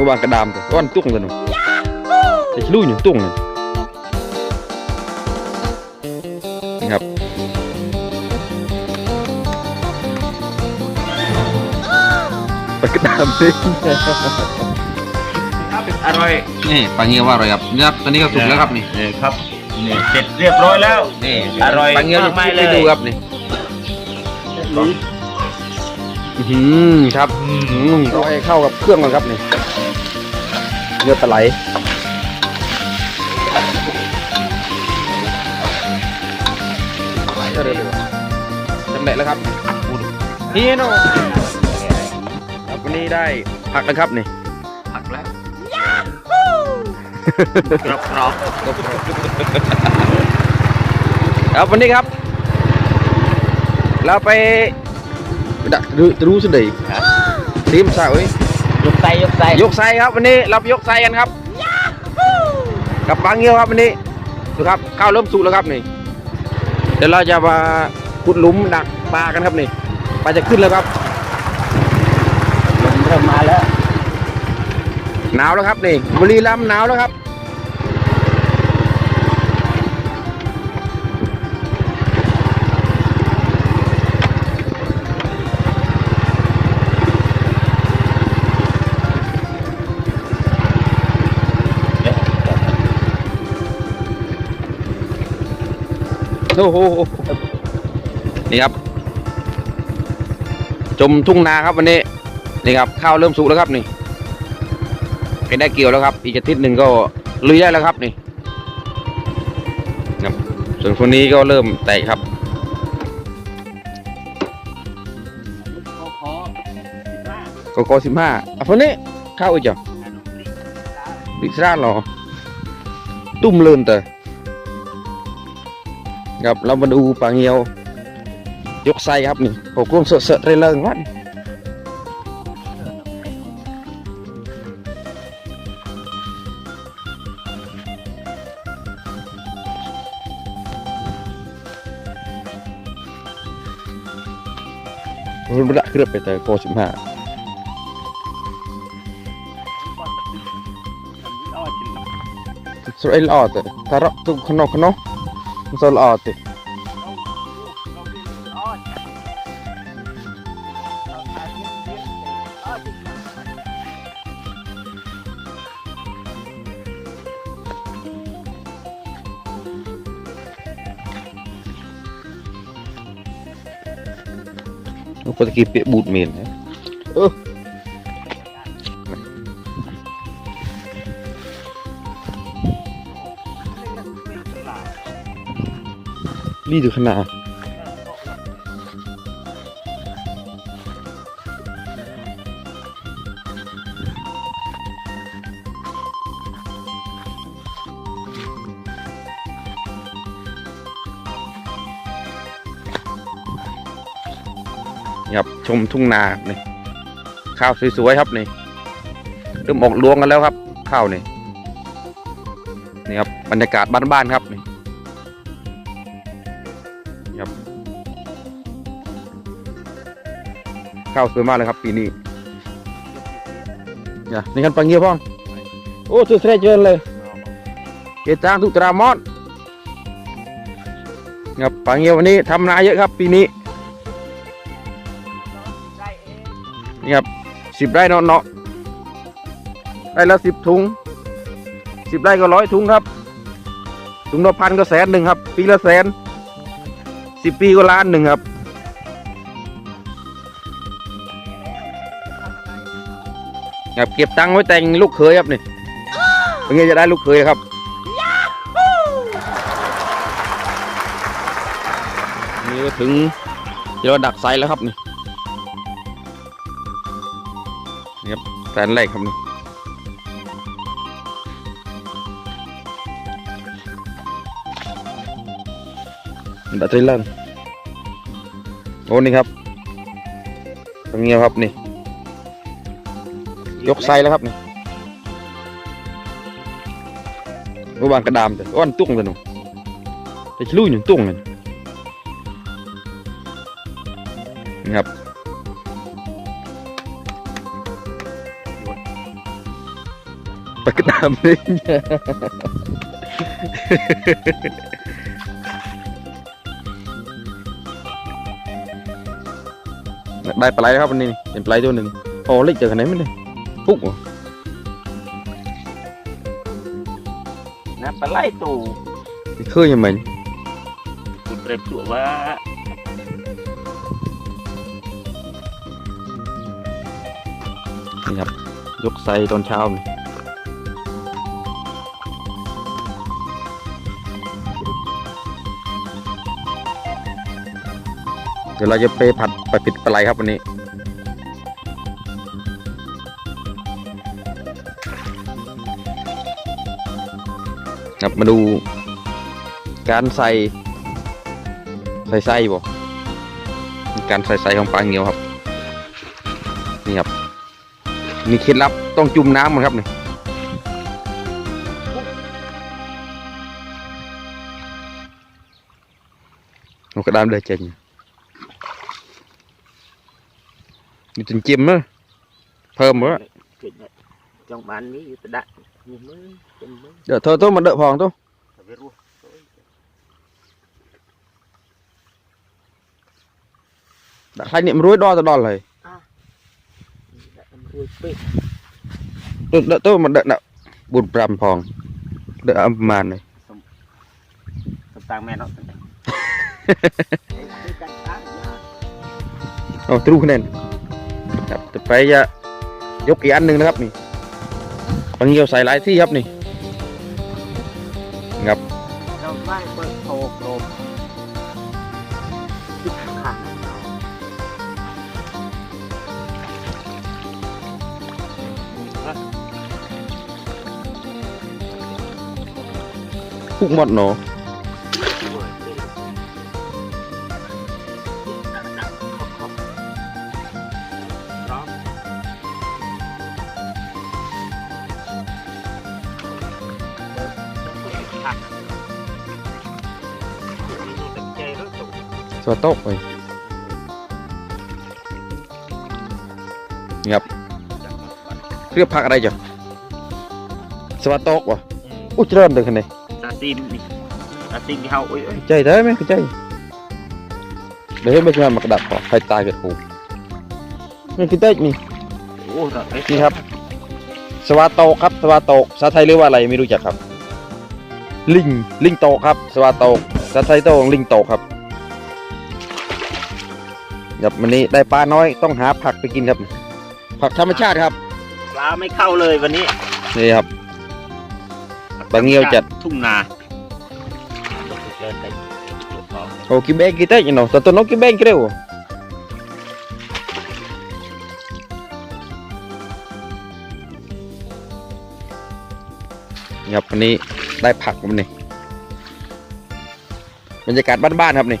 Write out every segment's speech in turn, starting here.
มื่อวานกระดามแต่วันตุ้งเลยหนูแต่ชลุยอยู่ตุ้งเลยนี่ครับปลากระดามเลยอร่อยนี่ปลาเงี้ยวว่าอร่อยครับนี่ครับตอนนี้ก็สุกแล้วครับนี่นี่ครับนี่เสร็จเรียบร้อยแล้วนี่อร่อยปลาเงี้ยวมากมายให้เลยดูครับนี่อื้อหือครับอื้อหือต้องให้เข้ากับเครื่องก่อนครับนี่ เนื้อปลาไหลก็เร็วๆจำเละแล้วครับนี่เนาะครับวันนี้ได้ผักแล้วครับนี่ผักแล้วกรอบกรอบครับวันนี้ครับ เราไปดักดูรู้สุดเลยทีมสาวนี่ ยกไส้ยกไส้ยกไซครับวันนี้เราไปยกไซกันครับกับปลาเงี้ยวครับวันนี้ดูครับข้าวเริ่มสุกแล้วครับนี่เดี๋ยวเราจะมาขุดหลุมดักปลากันครับนี่ปลาจะขึ้นแล้วครับลมเริ่มมาแล้วหนาวแล้วครับนี่บุรีรัมย์หนาวแล้วครับ โอ้โหนี่ครับ จมทุ่งนาครับวันนี้ นี่ครับ ข้าวเริ่มสุกแล้วครับนี่เป็นได้เกี่ยวแล้วครับ อีกอาทิตย์หนึ่งก็ลุยได้แล้วครับนี่ครับส่วนคนนี้ก็เริ่มแตกครับโกโก้สิบห้าอะคนนี้ข้าวอีกจ้ะดิสราหรอตุ้มเลินเตอ ครับเรามาดูปลาเงียวยกไซครับนี่โอ้กลวงเสอะเสอะเรเลิงวันรุนระเครือบไปแต่โกสิบห้าสวยละออดถ้าเราตุกขนมขนม มันสวยละออดติ Nó có cái bịa bụt miền đấy. Ơ. Đi được khả nào? นี่ครับชมทุ่งนานี่ข้าวสวยๆครับนี่เริ่มออกรวงกันแล้วครับ ข้าวนี่นี่ครับบรรยากาศบ้านๆครับนี่ ข้าวสวยมากเลยครับ ปีนี้เนี่ยนี่กันปังเงียบพ่องโอ้สุดเสร็จเจริญเลยเกจางทุกตรามอดนี่ครับปังเงียบวันนี้ทำนาเยอะครับ ปีนี้นี่ครับสิบไร่เนาะเนาะไร่ละสิบถุงสิบไร่ก็ร้อยถุงครับ ถุงละพันก็แสนหนึ่งครับ ปีละแสนสิบปีก็ล้านหนึ่งครับ ครับเก็บตังค์ไว้แต่งลูกเขยครับนี่เป็นไงจะได้ลูกเขยครับนี่ก็ถึงเดี๋ยวดักไซแล้วครับนี่แสนแรกครับนี่ดัตเตอรี่ลันโอ้นี่ครับตรงนี้ครับนี่ ยกไซแล้วครับนี่รูบางกระดามแต่อ้อนตุ้งแต่หนูแต่ชลุยหนึ่งตุ้งเลยนะครับปากกระดามเลยได้ปลาไหลครับวันนี้เป็นปลาไหลตัวหนึ่งโอ้เล็กเจอขนาดนี้เลย กเหรอนะปลาไหลตูเคยยังไงคุณเปรียบตัวว่านี่ครับ ยกไซตอนเช้านี่เดี๋ยวเราจะไปผัดไปปิดปลาไหลครับวันนี้ ครับมาดู การใส่ ใส่ไส้บ่การใส่ไส้ของปลาเงียวครับ นี่ครับมีเคล็ดลับต้องจุ่มน้ำมันครับนี่เอากระดามเลยเจนมีจนจิ้มมั้ยเพิ่มมั้ย trong bán mí tự đại như mới chân mới เดี๋ยวเธอต้องมาเดอะพองตัว phải rùa ใครเนี่ยมันรู้ดอจะดอเลย đã em rùa bê เดอะเดอะตัวมันเดอะน่ะบุญปรำพองเดอะอัมมานเลย sầm tàng mẹ nó cái cánh cá เอาตรูคะแนนครับจะไปจะยกอีกอันหนึ่งนะครับนี่ ปังเงียวใส่หลายที่ครับนี่ครับเราไหว้เปิดโถกลมที่ขาดพุกหมดเนาะ สวัสดีไปนี่ครับเรียกผักอะไรจ้ะสวัสดีวะอุ้ยเจริญเลยคันนี้ซาซินนี่ซาซินที่เขาอุ้ยใจได้ไหมคือใจเดี๋ยวให้ไม่ใช่มากระดับพอใครตายกับกูนี่คือเต้นี่โอ้โหนี่ครับ สวาโตครับ สวาโตภาษาไทยเรียกว่าอะไรไม่รู้จักครับ ลิง ลิงโตครับ สวาโตภาษาไทยโตลิงโตครับ ครับวันนี้ได้ปลาน้อยต้องหาผักไปกินครับ ผักธรรมชาติครับปลาไม่เข้าเลยวันนี้นี่ครับปลาเงี้ยวจัดทุ่งนาเล่นได้โอ้กิเบงกิเต้ยเนาะแต่ตัวน้องกิเบงกิเร็วนี่ครับวันนี้ได้ผักวันนี้บรรยากาศบ้านๆครับนี่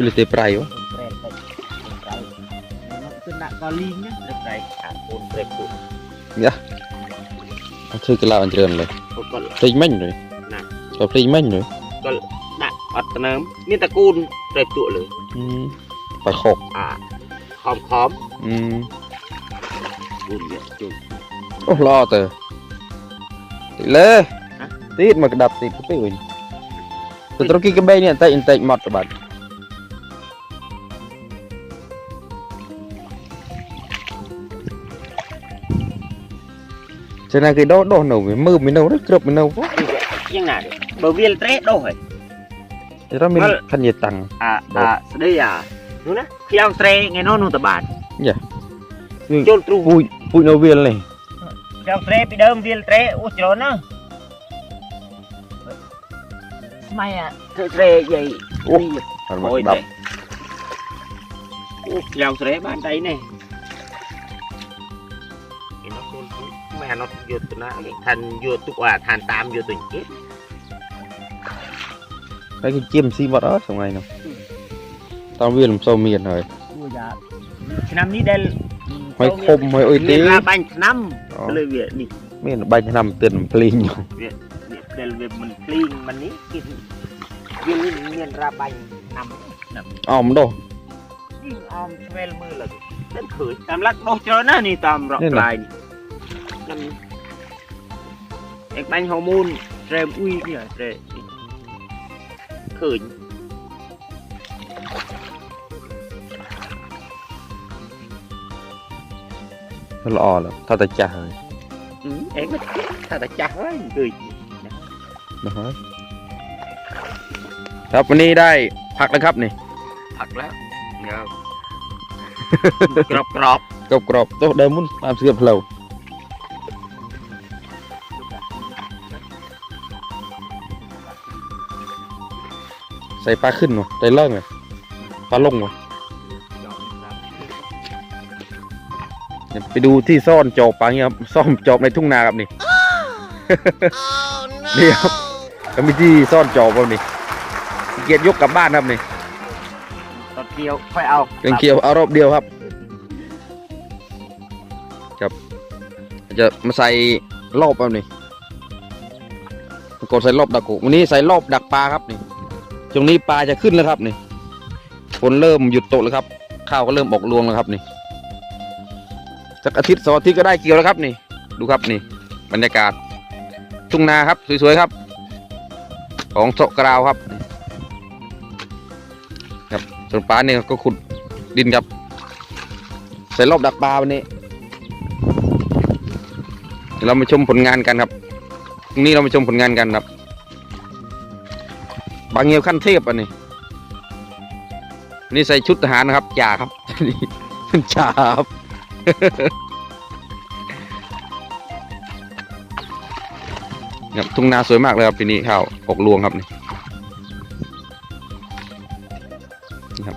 Sulit deh prai yo. Ya. Aku kelau anjuran lah. Prai main rồi. Nah. Kau prai main rồi. Kau nak otnam. Ini tak kun prai tu le. Hmm. Pak khok. Ah. Khom khom. Hmm. Kun ya tu. Oh lo tu. Leh. Tiết mà đập tiết cái gì. Tôi trông kia cái bên này tay tay mọt các bạn. ต้องมีมันขันเหยียดตัง à Đâu? à đây à นู้นนะที่เอาเตรไงโน่นนู่นตะบาน Dạ. โจนตรูปุยปุยโนเวียนเลยที่เอาเตรไปเดิมวิลเตรโอ้จรนะทำไมอะเตรใหญ่โอ้นี่มันมา អានោះយកទៅណាគេឋានយកទុកអាឋានតាមយកទៅជិះ ហើយគេជាមស៊ីបាត់អស់ថ្ងៃនោះតាមវាលំសូវមានហើយ គួរយ៉ាឆ្នាំនេះដែល ហើយខុំហើយអុយទេ មានបាញ់ឆ្នាំ អូ លើវានេះ មានបាញ់ឆ្នាំទិនភ្លេងอยู่ វាដែលវាមិនភ្លីងមិននេះគេវាមានមានរាបាញ់ឆ្នាំឆ្នាំ អមដោះ នេះអមឆ្វែលមើលលើតែឃើញតាមឡាក់ដោះច្រើនណាស់នេះតាមរក នេះណា ផ្លាយ នេះខ្ញុំអេកបាញ់ហូម៉ូនត្រែមអ៊ុយនេះត្រែនេះឃើញ ល្អแล้วถ้าតែចាស់ហើយ អឺអេកមិនថាតែចាស់ហើយឃើញ នោះហើយครับวันนี้ได้ผักแล้วครับนี่ ផឹកแล้วញ៉ើក្របក្រប กรอบกรอบๆទោះដើមមុនតាមស្គៀបផ្លូវ ใส่ปลาขึ้นวะได้เลิ่งเลยปลาลงวะเดี๋ยวไปดูที่ซ่อนจอบปลาเงี้ยครับซ่อนจอบในทุ่งนาครับนี่นี่ครับก็มีที่ซ่อนจอบครับนี่ขี้เกียรยกกลับบ้านครับนี่ตอนเดียวค่อยเอาเกงเกียวเอารอบเดียวครับครับจะมาใส่รอบแบบนี้กดใส่รอบดักกุวันนี้ใส่รอบดักปลาครับนี่ ช่วงนี้ปลาจะขึ้นแล้วครับนี่ฝนเริ่มหยุดตกแล้วครับ ข้าวก็เริ่มออกรวงแล้วครับนี่สักอาทิตย์สองอาทิตย์ก็ได้เกี่ยวแล้วครับนี่ ดูครับนี่ บรรยากาศ ทุ่งนาครับสวยๆครับ ของโซกราวครับ ครับส่วนปลาเนี่ยก็ขุดดินครับ ใส่รอบดักปลาวันนี้เดี๋ยวเรามาชมผลงานกันครับพรุ่งนี้เรามาชมผลงานกันครับ บางเงียวขั้นเทพอันนี้นี่ใส่ชุดทหารนะครับจ่าครับนี่จ่าครับครับทุ่งนาสวยมากเลยครับปีนี้ข้าวออกรวงครับนี่นี่ครับ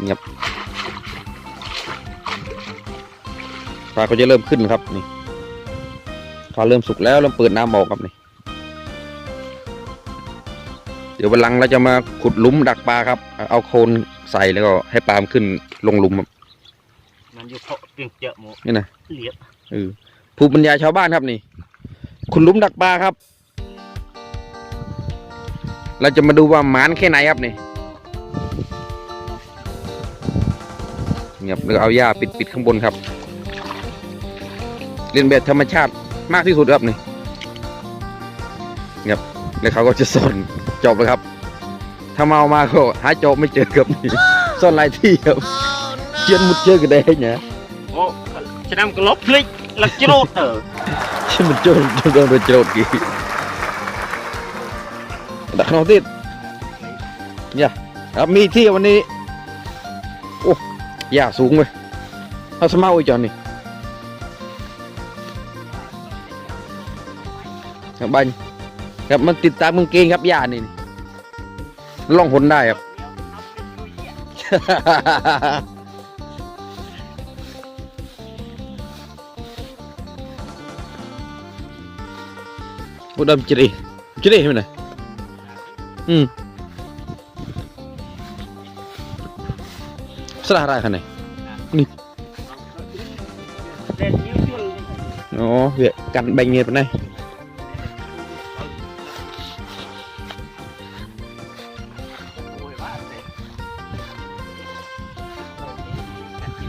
นี่ครับปลาก็จะเริ่มขึ้นครับนี่ พอเริ่มสุกแล้วเริ่มเปิดน้ำออกครับนี่เดี๋ยววันหลังเราจะมาขุดหลุมดักปลาครับ เอาโคลนใส่แล้วก็ให้ปลามันขึ้นลงหลุมครับมันอยู่เพาะเปียงเจาะหมูนี่นะเหลียบเออภูมิปัญญาชาวบ้านครับนี่คุณหลุมดักปลาครับ เราจะมาดูว่าหมานแค่ไหนครับนี่เงียบแล้วก็เอาหญ้าปิดปิดข้างบนครับ เรียนแบบธรรมชาติ มากที่สุดครับนี่ครับแล้วเขาก็จะซ่อนจบเลยครับ ถ้าเมามาก็หาจบไม่เจอครับนี่ซ่อนหลายที่ครับเจียนมุดเจอกันได้เนี่ยโอ้ฉันั้นก็ลบพลิกลักจิโร่เออฉันมันโจรโจรโดนโจรกี่ดักนอติดเนี่ยครับมีที่วันนี้โอ้ยาสูงเว้ยเอาสมาร์ทไจอนนี่ับบังครับมันติดตามมึงเกงครับย่านี่ล่องหนได้ครับ พูดดำจิริจิริเห็นไหอืมสระอะไรขนาดนี่อ๋อเวียกันแบ่งเงินไปไหน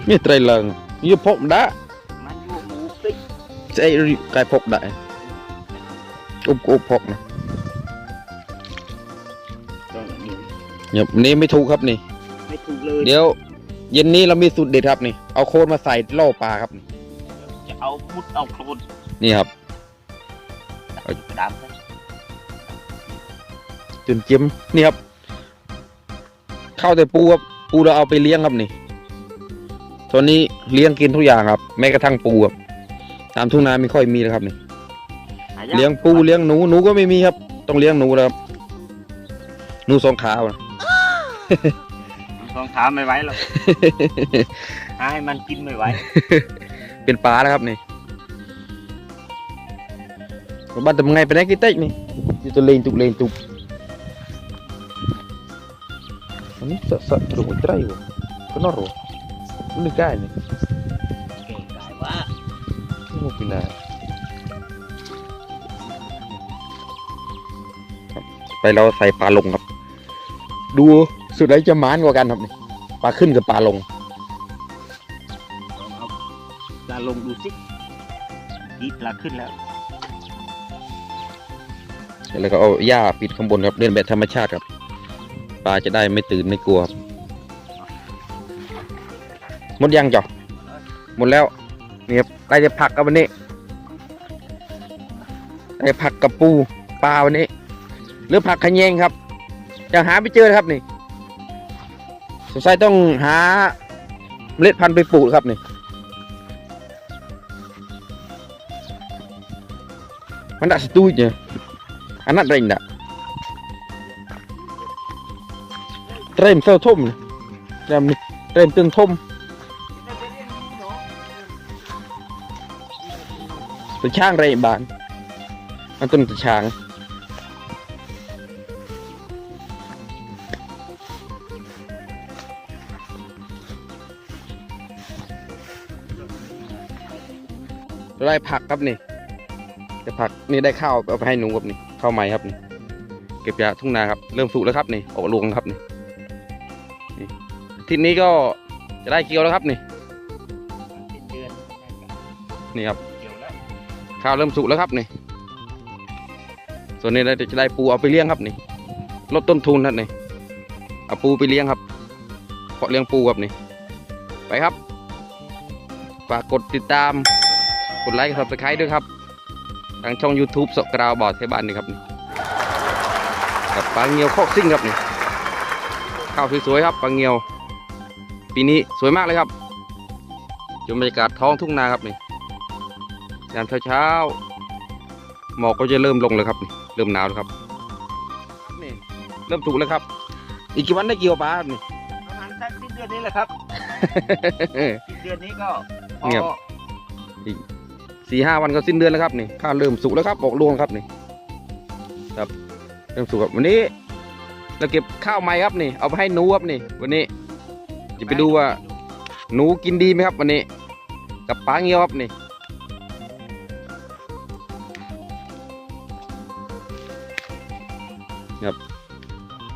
มีไตรลังยูพกได้ใช่หมูกใช่ไก่พกได้อุบอุบพกนะต้นี่เนี่นี่ไม่ถูกครับนี่ ไม่ถูกเลยเดี๋ยว เย็นนี้เรามีสูตรเด็ดครับนี่ เอาโคลนมาใส่ล่อปลาครับ จะเอาพุดเอาโคลนนี่ครับเอจนเจียมนี่ครับ เข้าแต่ปูครับปูเราเอาไปเลี้ยงครับนี่ ตอนนี้เลี้ยงกินทุกอย่างครับ แม้กระทั่งปูครับตามทุ่งนาไม่ค่อยมีแล้วครับนี่หายากเลี้ยงปูเลี้ยงหนูหนูก็ไม่มีครับ ต้องเลี้ยงหนูแล้วครับหนูสองขาวนะมันสองขาไม่ไหวหรอก หาให้มันกินไม่ไหวเป็นปลาแล้วครับนี่บ้านทำไงไปได้กี่เต็กนี่อยู่ตัวเลงตุกเลงตุกอันนี้สะสะตรงไตรวะก็น่ารอมั นนึกได้นี่เก่งกายว่านี่มันเป็นอะไรครับไปเราใส่ปลาลงครับ ดูสุดไหนจะหมานกว่ากันครับนี่ปลาขึ้นกับปลาลงลองเอาปลาลงดูสิอีปลาขึ้นแล้วแล้วก็เอาหญ้าปิดข้างบนครับเดินแบบธรรมชาติครับ ปลาจะได้ไม่ตื่นไม่กลัวครับ หมดยังจ้ะหมดแล้วนี่ครับได้จะผักกับวันนี้ได้ผักกับปูปลาวันนี้หรือผักขะแยงครับยังหาไม่เจอครับนี่สงสัยต้องหาเมล็ดพันธุ์ไปปลูกครับนี่มันดักสตูดเนี่ย anak lain tak? Rem sao thum ni. Rem ni. Rem tương thum. Từ trang rem bạn. Anh tuần từ trang. Đây ผักครับนี่แต่ผักนี่ได้ข้าวเอาไปให้หนูครับนี่ข้าวใหม่ครับนี่เก็บจาทุ่งนาครับเริ่มสุกแล้วครับนี่ออกรวงครับนี่นี่ทิศนี้ก็จะได้เกี่ยวแล้วครับนี่นี่ครับ ข้าวเริ่มสุกแล้วครับนี่ ส่วนนี้เราจะได้ปูเอาไปเลี้ยงครับนี่ ลดต้นทุนครับนี่ เอาปูไปเลี้ยงครับเพาะเลี้ยงปูครับนี่ ไปครับ ฝากกดติดตาม กดไลค์กดซับสไครต์ด้วยครับ ทางช่อง YouTube สกราวบอดเทบ้านนี่ครับนี่กับปลาเงียวโคกซิ่งครับนี่ ข้าวสวยๆครับปลาเงียว ปีนี้สวยมากเลยครับชมบรรยากาศท้องทุ่งนาครับนี่ ยามเช้าๆหมอกก็จะเริ่มลงเลยครับนี่เริ่มหนาวแล้วครับนี่เริ่มถูกแล้วครับ อีกกี่วันได้เกี่ยวปลาครับนี่ประมาณสักสิ้นเดือนนี้แหละครับสิ้นเดือนนี้ก็พอเงียบสี่ห้าวันก็สิ้นเดือนแล้วครับนี่ข้าวเริ่มสุกแล้วครับออกรวงครับนี่ ครับเริ่มสุกครับวันนี้เราเก็บข้าวใหม่ครับนี่ เอาไปให้หนูครับนี่ วันนี้ จะไปดูว่า หนูกินดีไหมครับ วันนี้ กับปลาเงี้ยวครับนี่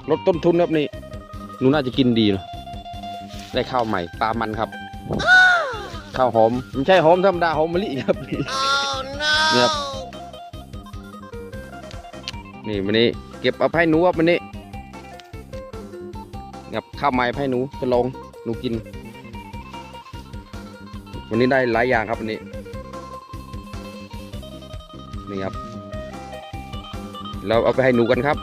ลดต้นทุนครับนี่หนูน่าจะกินดีเนอะได้ข้าวใหม่ปลามันครับ ข้าวหอมไม่ใช่หอมธรรมดาหอมมะลิครับนี่เนี่ยครับนี่วันนี้ เก็บเอาไปให้หนูครับวันนี้ครับข้าวใหม่ให้หนูจะลองหนูกิน วันนี้ได้หลายอย่างครับวันนี้นี่ครับเราเอาไปให้หนูกันครับ